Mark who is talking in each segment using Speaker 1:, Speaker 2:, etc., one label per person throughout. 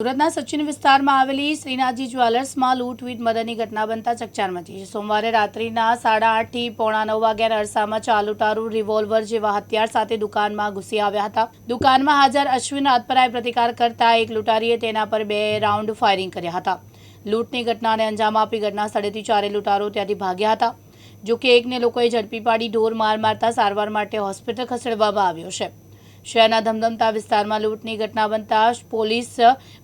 Speaker 1: સુરતના સચિન વિસ્તારમાં આવેલી શ્રીનાથજી જ્વેલર્સમાં લૂંટવીટ મદદની ઘટના બનતા ચકચાર મચી સોમવારે રાત્રિના સાડા આઠથી પોણા નવ વાગ્યાના અરસામાં ચાર લૂંટારૂ રિવોલ્વર જેવા હથિયાર સાથે દુકાનમાં ઘૂસી આવ્યા હતા. દુકાનમાં હાજર અશ્વિન અતપરાએ પ્રતિકાર કરતા એક લૂંટારીએ તેના પર બે રાઉન્ડ ફાયરિંગ કર્યા હતા. લૂંટની ઘટનાને અંજામ આપી ઘટના સ્થળેથી ચારે લૂંટારો ત્યાંથી ભાગ્યા હતા. જો કે એકને લોકોએ ઝડપી પાડી ઢોર માર મારતા સારવાર માટે હોસ્પિટલ ખસેડવામાં આવ્યો છે. શહેરના ધમધમતા વિસ્તારમાં લૂંટની ઘટના બનતા પોલીસ,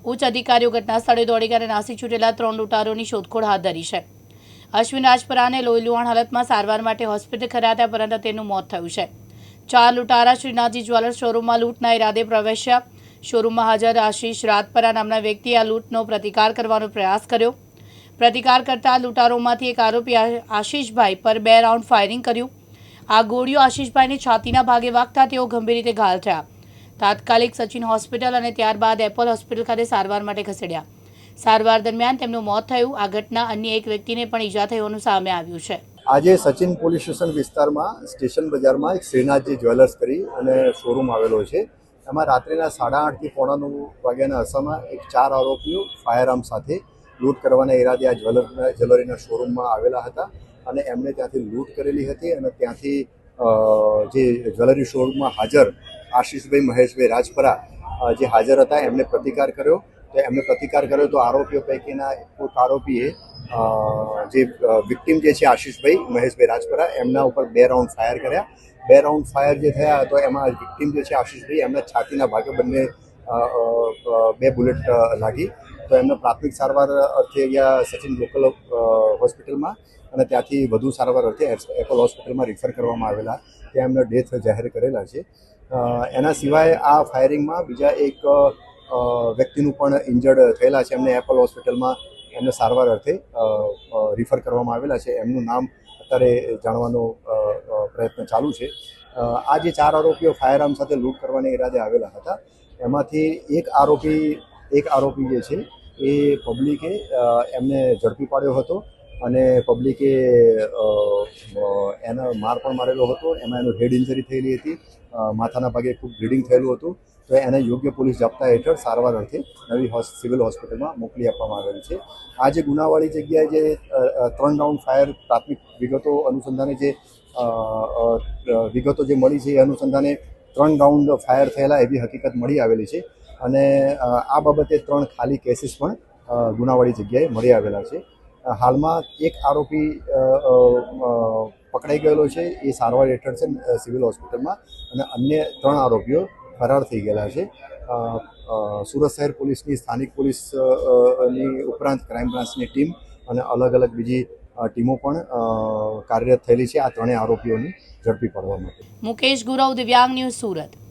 Speaker 1: ઉચ્ચ અધિકારીઓ ઘટના સ્થળે દોડી ગયા નાસી છૂટેલા ત્રણ લૂંટારોની શોધખોળ હાથ ધરી છે. અશ્વિન રાજપરાને લોહી હાલતમાં સારવાર માટે હોસ્પિટલ ખરાતા પરંતુ તેનું મોત થયું છે. ચાર લૂંટારા શ્રીનાથજી જ્વેલર્સ શોરૂમમાં લૂંટના ઈરાદે પ્રવેશ્યા. શોરૂમમાં હાજર આશીષ રાજપરા નામના વ્યક્તિએ આ લૂંટનો પ્રતિકાર કરવાનો પ્રયાસ કર્યો. પ્રતિકાર કરતા લૂંટારોમાંથી એક આરોપી આશીષભાઈ પર બે રાઉન્ડ ફાયરિંગ કર્યું. આ ગોળીઓ આશીષભાઈને છાતીના ભાગે વાગતા તેઓ ગંભીર રીતે ઘાયલ થયા. તાત્કાલિક સચિન હોસ્પિટલ અને ત્યારબાદ એપોલ હોસ્પિટલ ખાતે સારવાર માટે ખસેડ્યા. સારવાર દરમિયાન તેમનું મોત થયું. આ ઘટના અન્ય એક વ્યક્તિને પણ ઈજા થઈ સામે આવ્યું છે.
Speaker 2: આજે સચિન પોલીસ સ્ટેશન વિસ્તારમાં, સ્ટેશન બજારમાં એક શ્રીનાથજી જ્વેલર્સ કરી અને શોરૂમ આવેલો છે. એમાં રાત્રિના સાડા આઠથી પોણા નવ વાગ્યાના અરસામાં એક ચાર આરોપીઓ ફાયરઆર્મ સાથે લૂંટ કરવાના ઈરાદે આ જ્વેલર જ્વેલરીના શોરૂમમાં આવેલા હતા. અને એમણે ત્યાંથી લૂંટ કરેલી હતી અને ત્યાંથી જે જ્વેલરી શોરૂમમાં હાજર આશીષભાઈ મહેશભાઈ રાજપરા જે હાજર હતા, એમણે પ્રતિકાર કર્યો. તો એમણે પ્રતિકાર કર્યો તો આરોપીઓ પૈકીના એક આરોપીએ જે વિક્ટિમ જે છે આશીષભાઈ મહેશભાઈ રાજપરા, એમના ઉપર બે રાઉન્ડ ફાયર કર્યા. બે રાઉન્ડ ફાયર જે થયા તો એમાં વિક્ટિમ જે છે આશીષભાઈ એમના છાતીના ભાગે બંને બે બુલેટ લાગી. તો એમને પ્રાથમિક સારવાર અર્થે અહીંયા સચિન લોકલ હોસ્પિટલમાં અને ત્યાંથી વધુ સારવાર અર્થે એપલ હોસ્પિટલમાં રિફર કરવામાં આવેલા. ત્યાં એમને ડેથ જાહેર કરેલા છે. એના સિવાય આ ફાયરિંગમાં બીજા એક વ્યક્તિનું પણ ઇન્જર્ડ થયેલા છે. એમને એપલ હોસ્પિટલમાં એમને સારવાર અર્થે રિફર કરવામાં આવેલા છે. એમનું નામ અત્યારે જાણવાનો પ્રયત્ન ચાલુ છે. આ જે ચાર આરોપીઓ ફાયરઆર્મ સાથે લૂંટ કરવાના ઈરાદે આવેલા હતા, એમાંથી એક આરોપી એક આરોપી જે છે એ પબ્લિકે એમને ઝડપી પાડ્યો હતો અને પબ્લિકે એનો માર પણ મારેલો હતો. એમાં એનું હેડ ઇન્જરી થયેલી હતી. માથાના ભાગે ખૂબ બ્લીડિંગ થયેલું હતું. તો એને યોગ્ય પોલીસ જપ્તા હેઠળ સારવાર અર્થે નવી સિવિલ હોસ્પિટલમાં મોકલી આપવામાં આવેલ છે. આ જે ગુનાવાળી જગ્યાએ જે ત્રણ રાઉન્ડ ફાયર પ્રાથમિક વિગતો અનુસંધાને જે વિગતો જે મળી છે એ અનુસંધાને ત્રણ રાઉન્ડ ફાયર થયેલા એવી હકીકત મળી આવેલી છે. અને આ બાબતે ત્રણ ખાલી કેસીસ પણ ગુનાવાળી જગ્યાએ મળી આવેલા છે. હાલમાં એક આરોપી પકડાઈ ગયેલો છે. એ સારવાર હેઠળ છે સિવિલ હોસ્પિટલમાં. અને અન્ય ત્રણ આરોપીઓ ફરાર થઈ ગયેલા છે. સુરત શહેર પોલીસની સ્થાનિક પોલીસ અ, અ, ની ઉપરાંત ક્રાઇમ બ્રાન્ચની ટીમ અને અલગ અલગ બીજી ટીમો પણ કાર્યરત થયેલી છે. આ ત્રણેય આરોપીઓની ઝડપી પાડવા માટે.
Speaker 1: મુકેશ ગુરવ દિવ્યાંગ ન્યૂઝ સુરત.